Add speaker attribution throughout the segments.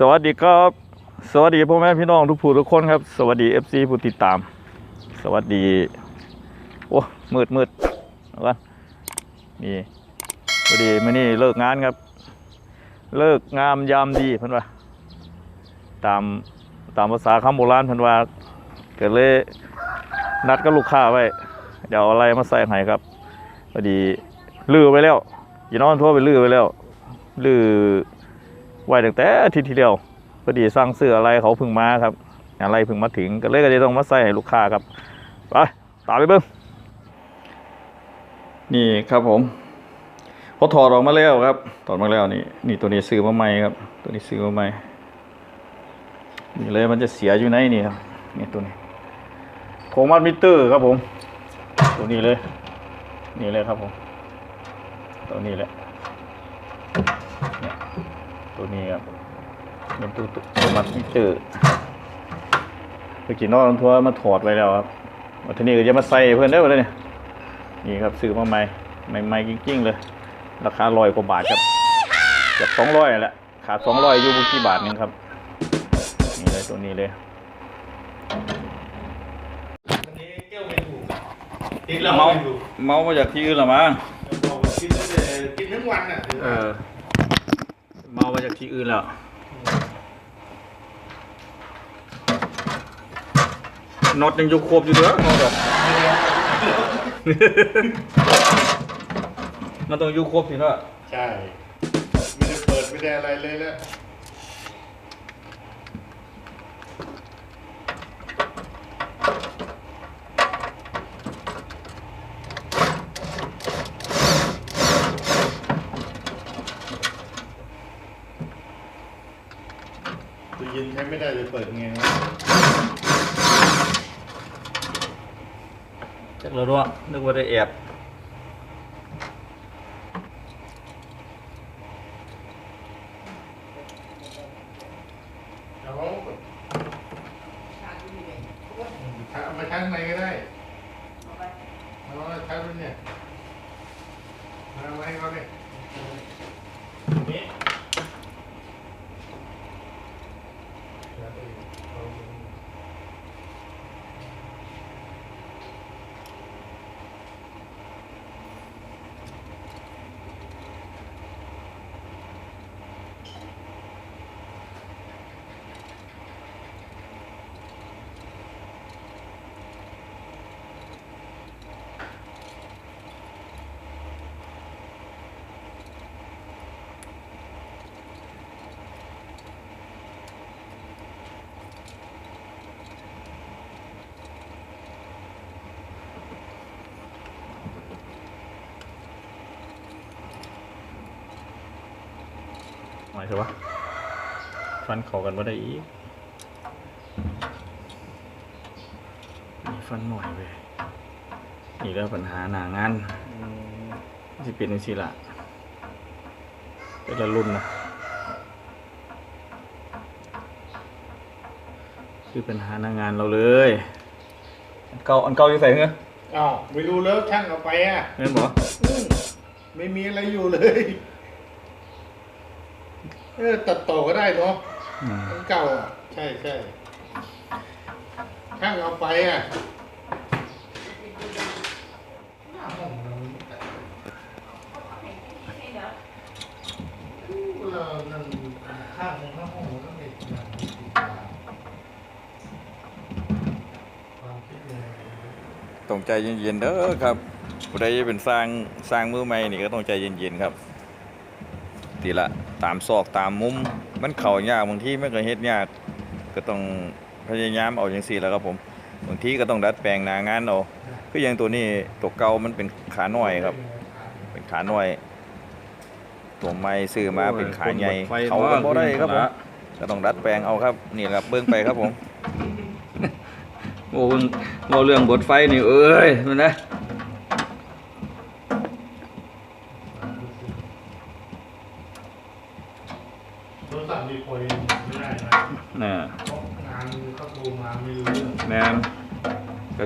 Speaker 1: สวัสดีครับ สวัสดีพ่อแม่พี่น้องทุกผู้ทุกคนครับ สวัสดี FC ผู้ติดตาม สวัสดี โอ้มืดมืดกันนี่พอดีมื่อนี้เลิกงานครับ เลิกงามยามดีพิ่นว่า ตามตามภาษาคำโบราณพิ่นว่าเกิดเลยนัดกับลูกค้าไว้ เดี๋ยวเอาอะไรมาใส่ให้ครับพอดีลือไปแล้วยีนอนทั่วไปลือไปแล้วลือ ไว้ตั้งแต่อาทิตย์ที่เดียวพอดีสร้างเสื้ออะไรเขาพึ่งมาครับ อะไรพึ่งมาถึงก็เลยก็จะต้องมาใส่ให้ลูกค้าครับไปตามไปเบิ้งนี่ครับผมเขาถอดออกมาแล้วครับถอดมาแล้วนี่นี่ตัวนี้ซื้อมาใหม่ครับ ตัวนี้ซื้อมาใหม่นี่เลยมันจะเสียอยู่ในนี่ครับนี่ตัวนี้โครงมัดมิเตอร์ครับผม ตัวนี้เลย นี่เลยครับผมตัวนี้แหละ ตัวนี้ครับเป็นตัวตัวมัดมิเตอร์ไปกินนอกทัวร์มาถอดไว้แล้วครับวันทีนี้ก็จะมาใส่เพื่อนได้หมดเลยเนี่ยนี่ครับซื้อมาใหม่ใหม่ๆจริงๆเลย ราคาร้อยกว่าบาทครับเกือบสองร้อยแหละขาดสองร้อยอยู่บกี่บาทนึงครับนี่เลยตัวนี้เลย
Speaker 2: วันนี้เกี่ยวไม่ถูกติดเรา
Speaker 1: เมา
Speaker 2: ไม่ถูก
Speaker 1: เมามาจากที่อื่นหรอมั้ง
Speaker 2: บอกว่ากินตั้งแต่กินทั้งวันอะถือ
Speaker 1: เอ
Speaker 2: ว่า
Speaker 1: อ เมามาจากที่อื่นแล้วน็อตยังอยู่ครบอยู่เด้อน็อตอะมันต้องอยู่ครบสิเนาะ
Speaker 2: ใช่ ไม่ได้เปิดไม่ได้อะไรเลยแล้วตู้เย็นใช้ ไม่ได้เลยเปิดไงวะ
Speaker 1: จักแล้วด้วยนึกว่าได้แอบ
Speaker 2: เอาเอามาชั้นไหนก็ได้เอามาชั้นบนเนี่ยเอามาให้เขาเนี่ยนี่
Speaker 1: หมายถึงว่าฟันเขอกันว่าได้อีกมีฟันหน่อยเว้ยนี่แล้วปัญหาหนางานที่เป็นจังซี่ล่ะเป็นละรุ่นนะคือปัญหาหนางานเราเลยอันเก่าอันเก่าอยู่ใส่เงี้ย
Speaker 2: อ้าวไม่รู้แล้วช่างเอาไปอะ
Speaker 1: เงี้ยบอก
Speaker 2: อืมไม่มีอะไรอยู่เลย เออตัดต่อก็ได้เนาะ
Speaker 1: อืม
Speaker 2: ของเก่าอะ ใช่ใช่ช่างเอาไปอะเรานั่นข้างของข้างห้องนั่นเองความคิดยังไง
Speaker 1: ต้องใจเย็นๆเด้อครับผู้ใดจะเป็นสร้างสร้างมือใหม่นี่ก็ต้องใจเย็นๆครับ ทีละตามซอกตามมุม มันเข่ายากบางทีไม่เคยเฮ็ดยาก ก็ต้องพยายามเอาอย่างสี่แหล้วครับผมบางทีก็ต้องดัดแปลงหนางานเอาคืออย่างตัวนี้ตัวเก่ามันเป็นขาหน่อยครับ เป็นขาหน่อย ตัวไม้ซื้อมาเป็นขาใหญ่เขาก็บ่ได้ครับผมก็ต้องดัดแปลงเอาครับนี่แหละครับเบิ่งไปครับผมโอ้เราเรื่องบทไฟนี่เอ้ยมันนะ
Speaker 2: โทรศัพท์มีคุยไม่ได้นะ
Speaker 1: น่ะ
Speaker 2: เพราะงานเขาโทรมาไม่รู้เรื่อง
Speaker 1: แมน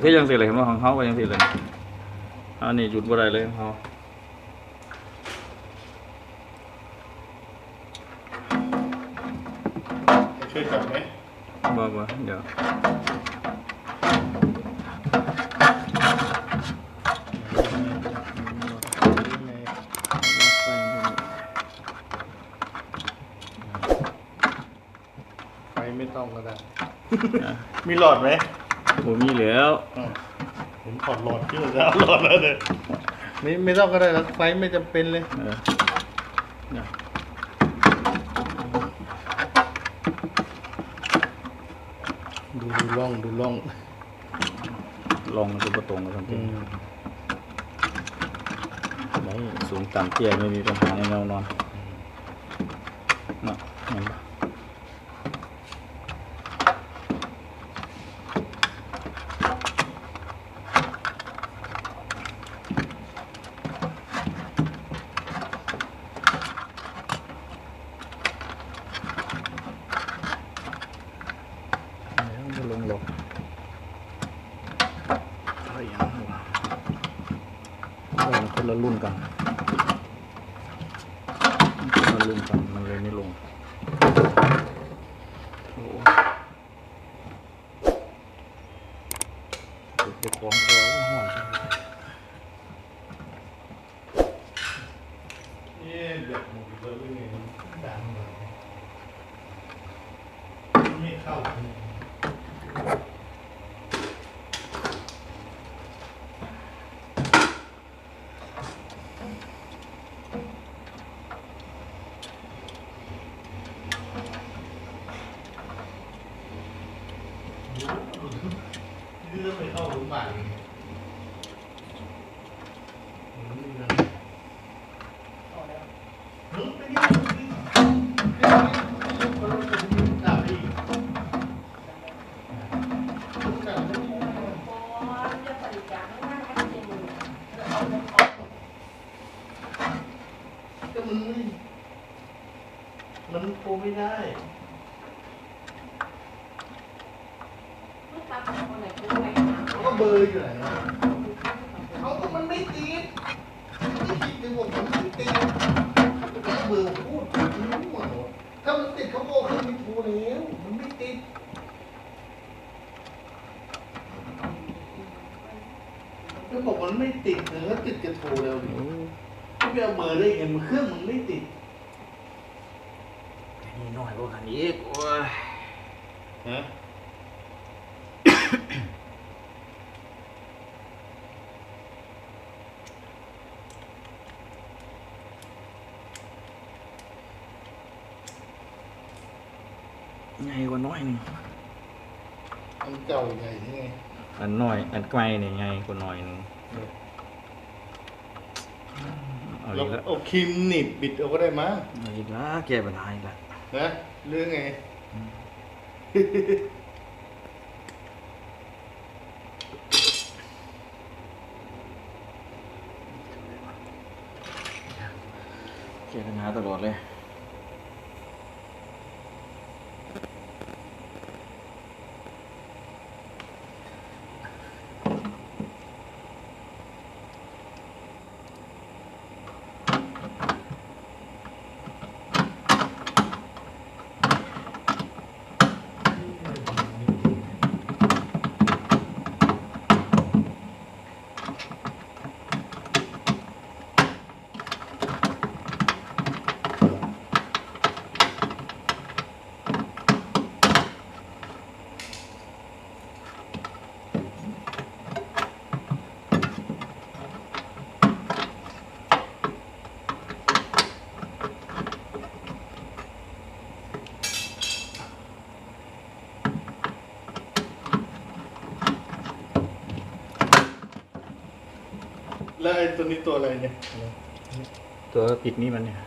Speaker 1: แต่ที่ยังสิเลยเห็นว่าของเขาก็ยังสิเลยอันนี้หยุดบ่ได้เลยของเขา
Speaker 2: ช่วยจับไหม
Speaker 1: บ่บ่เดี๋ยว
Speaker 2: ไฟไม่ต้องก็ได้ มีหลอดไหม
Speaker 1: บ่มีแล้ว
Speaker 2: อะผมถอดหลอดที่มันจะเอาหลอดแล้วเลยไม่ไม่ต้องก็ได้แล้วไฟไม่จำเป็นเลย
Speaker 1: เออเนี่ย
Speaker 2: ดูดูร่องดูร่อง
Speaker 1: ลองมันจะบ่ตรงกันทั้ง
Speaker 2: อื
Speaker 1: ที
Speaker 2: ม
Speaker 1: ได้สูงต่ำเตี้ยไม่มีปัญหาแน่นอนเนาะเห็นปะ แล้วมันลงหรอกอะไรอย่างนั้นวะโอ้มันคนละ รุ่นกันมันรุ่นกันมันเลยไม่ลงโอ้ติดไปของเราห่อนจังเลย
Speaker 2: เอ๊ะเด็กหมดเลยหรือไงดังเลยไม่เข้า นี่ต้องไปเข้าโรงพยาบาลเลยอืมนี่นะเฮ้ยไปนี่ไปนี่ไปนี่ไปนี่ไปนี่จับไปอี ก็มันไม่มันโทรไม่ได้เขาก็เบอร์อยู่ไหนนะเขาก็มันไม่ติดไม่ติดเลยบอกมันไม่ติด เขาเบอพูดมันรู้หมดถ้ามันติดเขาบอกเขาไม่โทรแล้วมันไม่ติดก็บอกมันไม่ติดเลยแล้วติดจะโทรแล้วดิ
Speaker 1: โอ้
Speaker 2: เขาไปเอาเบอร์ได้ไงมันเครื่องมันไม่ติด
Speaker 1: นี่น้อยกว่ากันอีกโอ้ย
Speaker 2: ฮะ
Speaker 1: หญ่กว่าน้อยหนึง
Speaker 2: อันเก่าใหญ่นี่ไง
Speaker 1: อันน้อย อันไกลนี่ใหญ่กว่าน้อยหนึงเอา
Speaker 2: เรา
Speaker 1: อีกแล้ว
Speaker 2: เอาครีมหนีบบิดเอาก็ได้มั้ง
Speaker 1: เอาอีกแล้วแก้ปัญหาอีกแล้ว
Speaker 2: นะเรื่องไง
Speaker 1: แก้ปัญหาตลอดเลย
Speaker 2: แล้วไอ้ตัวนี้ตัวอะไรเนี่ย
Speaker 1: ตัวปิดนี่มันเนี่ย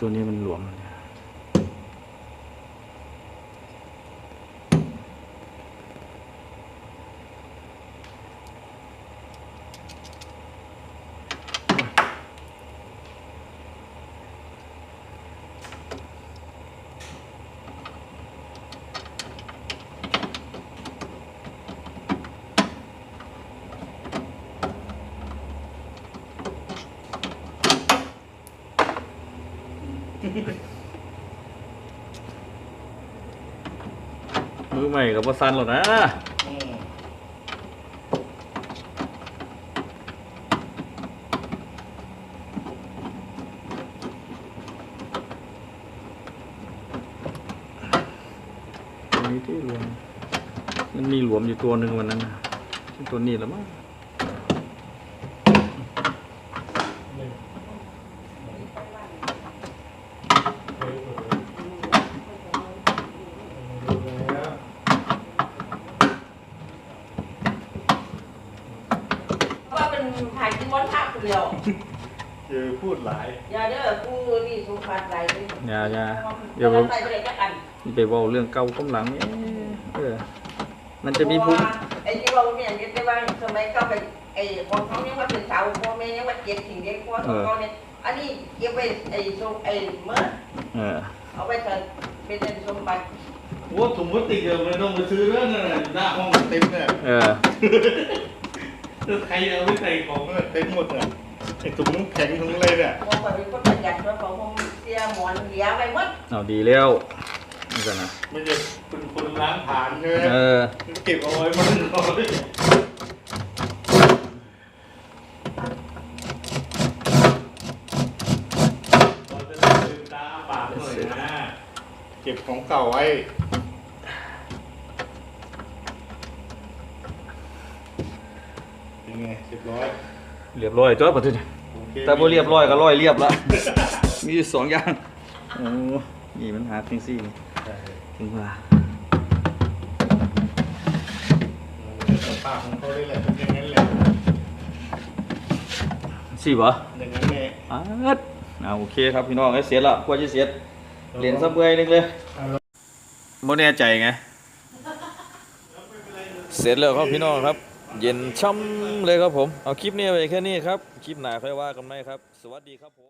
Speaker 1: ตัวนี้มันหลวม มือใหม่กับว่าซันหรอกนะ
Speaker 2: อืม
Speaker 1: มีที่รวมมันมีหลวมอยู่ตัวหนึ่งวันนั้นน่ะตัวนี้แล้วมั้ง
Speaker 3: ว่าเป็นถ่าย กินบอลภาคเดียว
Speaker 2: เจอพูดหลาย
Speaker 3: อย่าเด้อกูนี่สุภาพไรเลย
Speaker 1: อย่าอย่า
Speaker 3: เดี๋
Speaker 1: เดี๋
Speaker 3: ย
Speaker 1: ยววผม
Speaker 3: ใส่ไปเลยจักกัน
Speaker 1: ไปเว่าเรื่องเก่ากำหลังนี่เออ มันจะมีภูมิ
Speaker 3: ไอ้ที่ว่าเนี่ยเรียกได้ว่าสมัยก็เป็นไอ้ของเขาเนี่ยว่าเป็นสาวพ่อแม่เนี่ยว่าเก็บสิ่งเด็กพ่อของเขาเนี่ยอันนี้เก็บไว้ไอ้ทรงไอ้เมื่อ
Speaker 1: เออ
Speaker 3: เอาไว้ใส่เป็นสมบัติ
Speaker 2: โอ้ถุงพลาสติกเดี๋ยวไม่ต้องไปซื้อแล้วนะหน้าห้องเต็มเนี่ย
Speaker 1: เออ
Speaker 2: ใครเอาไปใส่ของเนี่ยเต็มหมดเนี่ยไอ้ถุงน้ำแข็งถุงอะไรเนี่ย
Speaker 3: มองไปเป็นคนประหยัดเพราะของผมเสียหมอนเหลียไว้หมด
Speaker 1: เอาดีแล้วนี่กันนะ
Speaker 2: ไม่ใช่เป็นคนล้างผ่านใช่ไหม
Speaker 1: เออ
Speaker 2: เก็บเอาไว้มันน้อยเราจะได้ลืมตาอ้าปากหน่อยนะ เก็บของเก่าไว้เป็น ไงเรียบร้อย
Speaker 1: เรียบร้อยจ้ะปัจจุบัน
Speaker 2: โอเค
Speaker 1: แต่บ่เรียบร้อยก็ร้อยเรียบละมีอยู่สองอย่างโอ้นี่มันหาจริงสินี่
Speaker 2: ใช่
Speaker 1: ถึงว่า
Speaker 2: สภาพของเขาได้แหละเป็นอย่างนั้นแหละ
Speaker 1: สิบ่
Speaker 2: อย่างนั้นแหละ
Speaker 1: อ่าเอาโอเคครับพี่น้องเอ้ยเสร็จละกว่าจะเสร็จเหรียญซับเบยนึงเลยบ่แน่ใจไงเสร็จแล้วครับพี่น้องครับ เย็นช่ำเลยครับผม เอาคลิปนี้ไปแค่นี้ครับ คลิปหนาค่อยว่ากันไหมครับ สวัสดีครับผม